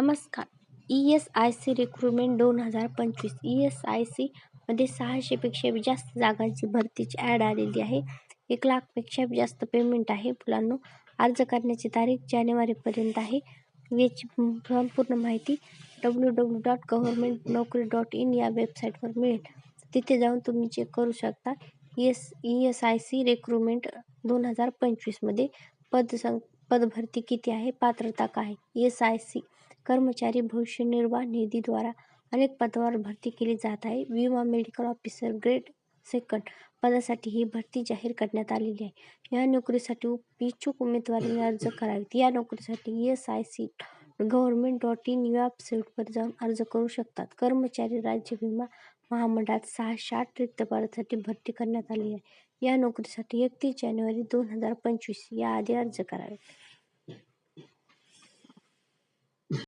नमस्कार. E S I C recruitment दोन हजार पंचवीस. ई एस आय सीमध्ये सहाशेपेक्षा जास्त जागांची भरतीची ॲड आलेली आहे. एक लाखपेक्षा जास्त पेमेंट आहे. मुलांनो अर्ज करण्याची तारीख जानेवारीपर्यंत आहे. याची संपूर्ण माहिती डब्ल्यू डब्ल्यू डॉट गव्हर्मेंट नोकरी डॉट इन या वेबसाईटवर मिळेल. तिथे जाऊन तुम्ही चेक करू शकता. S E S I C recruitment दोन हजार पंचवीसमध्ये पदसं पदभरती किती आहे? पात्रता काय? एस आय सी कर्मचारी भविष्य निर्वाह निधीद्वारा अनेक पदावर भरती केली जात आहे. विमा मेडिकल ऑफिसर ग्रेड सेकंड पदासाठी ही भरती जाहीर करण्यात आलेली आहे. या नोकरीसाठी इच्छुक उमेदवारांनी अर्ज करावेत. या नोकरीसाठी S I C government dot in या वेबसाईटवर जाऊन अर्ज करू शकतात. कर्मचारी राज्य विमा महामंडळात सहाशे आठ रिक्त पदासाठी भरती करण्यात आली आहे. या नोकरीसाठी एकतीस जानेवारी दोन हजार पंचवीस या आधी अर्ज करावेत.